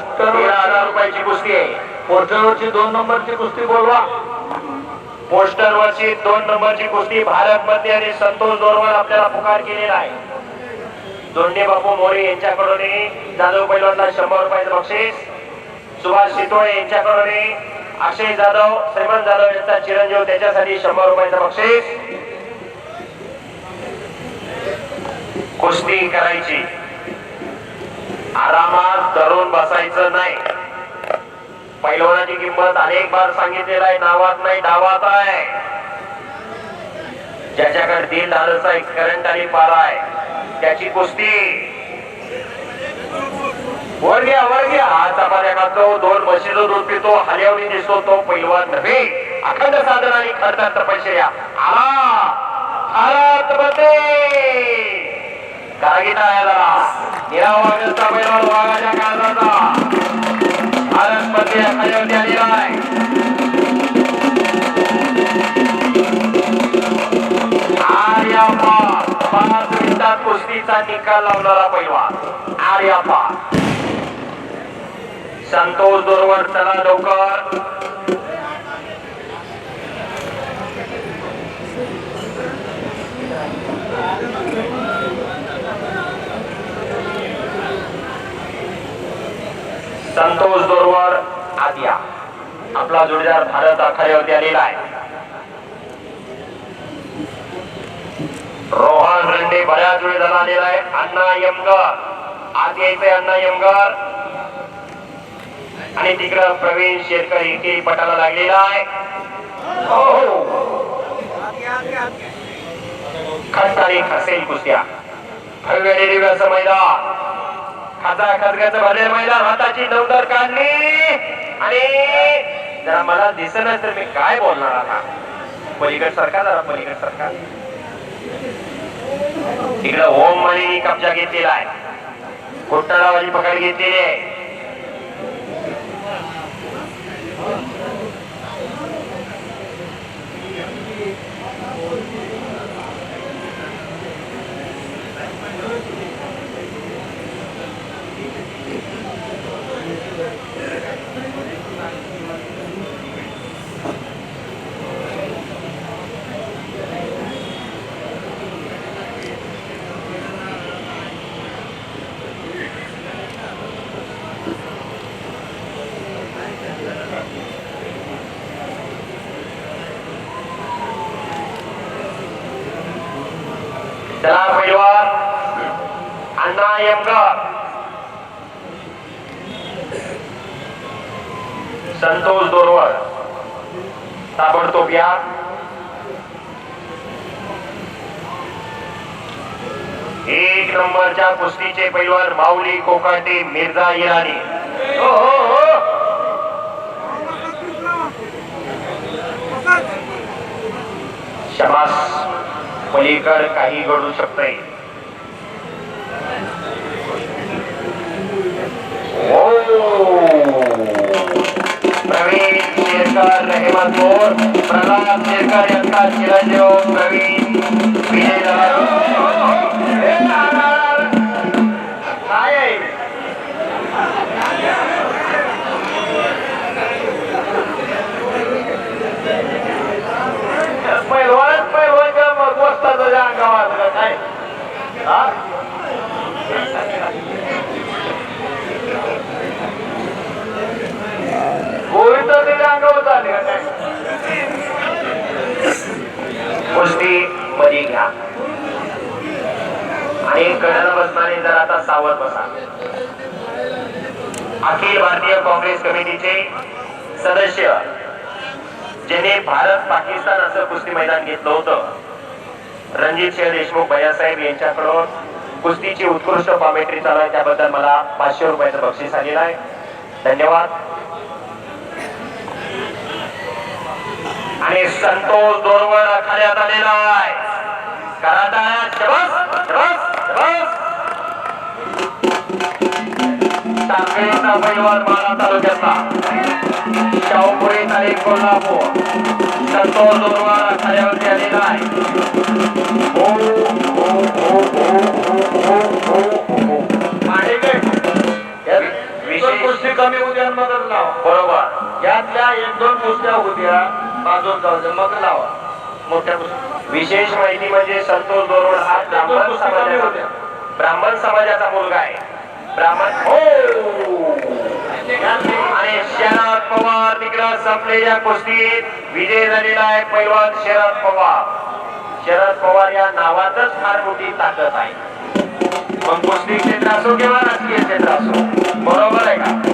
तेरा हजार रुपयाची कुस्ती आहे. पोस्टरवरची दोन नंबरची कुस्ती बोलवा. पोस्टर वरची दोन नंबरची कुस्ती भारत मध्ये आणि संतोष दोरवर आपल्याला पुकार केलेला आहे. दोंडे बापू मोरे यांच्याकडून जाधव पैलवानला शंभर रुपयाचं बक्षीस. सुभाष शितोळे यांच्याकडून अक्षय जाधव श्रीमंत जाधव यांचा चिरंजीव त्याच्यासाठी शंभर रुपयाचं बक्षीस. कुस्ती करायची. आरामात धरून बसायचं नाही. पैलवानाची किंमत अनेक बार सांगितलेला आहे नावात नाही डावात आहे. ज्याच्याकडे दिल धारचा एक करंट आणि पारा आहे. त्याची कुस्ती. वर घ्या वर घ्या. हा चपात्या खातो. दोन म्हशीचं दूध पितो हल्यावणी दिसतो तो पैलवान नव्हे. अखंड साधन आणि खर्चात या आला. भारत मध्ये कागिता यायला निरा वागचा पैलवान वाघाच्या काळजाचा भारत मध्ये अखंडवरती आर्यापा पाच मिनिटात कुस्तीचा निकाल लावणारा पैलवान आर्यापा संतोष दोरवर चला लवकर संतोष दोरवर आदिया. आपला जोडीदार भारत आखाड्यावरती आलेला आहे. रोहन रंडे बऱ्याच जोडीदार आलेला आहे. अण्णा यमगर. आत यायचंय अण्णा यमगर. आणि तिकडं प्रवीण शेरकर एकेरी पटाला लागलेला आहे. हो, हो. खसेल कुस्त्या. भव्य आणि मैदान खाचा खदग्याचं भले मैदान हाताची नवदर काढली. आणि जरा मला दिसलं तर मी काय बोलणार आता. पलीकड सरकार जरा पलीकड सरकार. इकडं ओम माने कब्जा घेतलेला आहे. घोटाळावाली पकड घेतलेली आहे. चला पैलवान अण्णा यमगर संतोष दोरवर ताबडतोब या. एक नंबरच्या कुस्तीचे पैलवान माऊली कोकाटे मिर्झा इराणी. हो हो हो. पलीकड काही घडू शकतंय ओ प्रवीण शेरकर रेहमतपूर प्रल्हाद शेरकर यांचा चिरंजीव प्रवीण. विजय आणि कड्याला बसणारे जर आता सावध बसा. अखिल भारतीय काँग्रेस कमिटीचे सदस्य ज्याने भारत पाकिस्तान असं कुस्ती मैदान घेतलं होतं रणजित सिंह देशमुख भैयासाहेब यांच्याकडून कुस्तीची उत्कृष्ट पॉमेट्री चालू आहे. त्याबद्दल मला पाचशे रुपयाचं बक्षीस आलेलं आहे. धन्यवाद. आणि संतोष दोरवर आखण्यात आलेला आहे. करा टाकळीचा पैलवान माला तालुक्यातला शाहूपुरी तारीख कोल्हापूर. संतोष दोरवर आखाड्यावरती आलेला आहे. मांडे विशेष कुस्ती कमी उद्या आणि मगच लावा. बरोबर. यातल्या एक दोन कुस्त्या होत्या बाजून जाऊ द्या मग लावा. मोठ्या कुस्त्या. विशेष माहिती म्हणजे संतोष दोरोड हा ब्राह्मण समाजाचा ब्राह्मण समाजाचा मुलगा आहे. ब्राह्मण। हो! आणि शरद पवार तिकडं संपलेल्या कुस्तीत विजय झालेला आहे पैलवान शरद पवार. शरद पवार या नावातच फार मोठी ताकद आहे. मग कुस्ती क्षेत्र असो किंवा राजकीय क्षेत्र असो बरोबर आहे का?